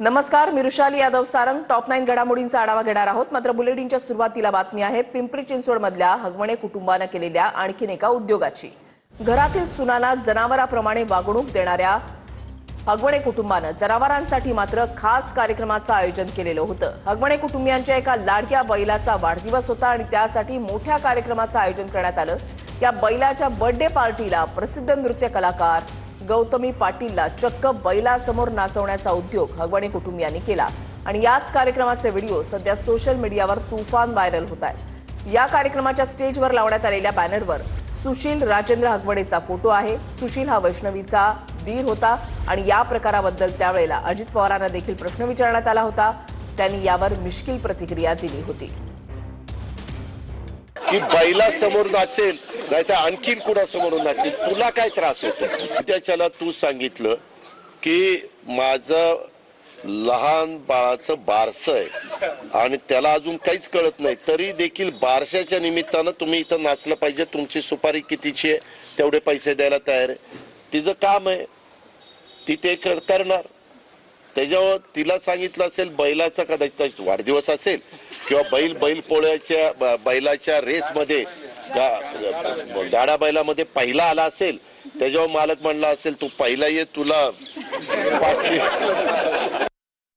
नमस्कार मी Rushali Yadav Sarang. Top nine घडामोडींचा आढावा घेणार आहोत. मात्र बुलेटिनच्या सुरुवातीला बातमी आहे पिंपरी चिंचवडमधल्या हगवणे कुटुंबानं केलेल्या आणखीन एका उद्योगाची. घरातील सुनाना जनावराप्रमाणे वागणूक देणाऱ्या हगवणे कुटुंबानं जनावरांसाठी मात्र खास कार्यक्रमाचं आयोजन केलेलं होतं. हगवणे कुटुंबियांच्या एका लाडक्या बैलाचा वाढदिवस होता आणि त्यासाठी मोठ्या कार्यक्रमाचं आयोजन करण्यात आलं. या बैलाच्या बर्थडे पार्टीला प्रसिद्ध नृत्य कलाकार गौतमी पाटीलला चक्क बैलासमोर नाचवण्याचा उद्योग हगवणे कुटुंबियांनी केला. आणि याच कार्यक्रमाचे व्हिडिओ सध्या सोशल मीडियावर तुफान व्हायरल होत आहेत. या कार्यक्रमाच्या स्टेजवर लावण्यात आलेल्या बॅनरवर सुशील राजेंद्र हगवडेचा फोटो आहे. सुशील हा वैष्णवीचा दीर होता आणि या प्रकाराबद्दल त्यावेळेला अजित पवारांना देखील प्रश्न विचारण्यात आला होता. त्यांनी यावर मिश्किल प्रतिक्रिया दिली होती. की बैला समोर नाचेल नाही तर आणखीन कुणासमोर नाचेल तुला काय त्रास होतो? त्याच्याला तू सांगितलं की माझं लहान बाळाचं बारस आहे आणि त्याला अजून काहीच कळत नाही. तरी देखील बारशाच्या निमित्तानं तुम्ही इथं नाचलं पाहिजे. तुमची सुपारी कितीची आहे तेवढे पैसे द्यायला तयार आहे. तिचं काम आहे. ती ते कर- करणार. त्याच्यावर तिला सांगितलं असेल बैलाचा कदाचित वाढदिवस असेल किंवा बैल बैल पोळ्याच्या ब- बैलाच्या रेसमध्ये गाडा बैलामध्ये पहिला आला असेल त्याच्यावर मालक म्हणला असेल तू पहिला ये तुला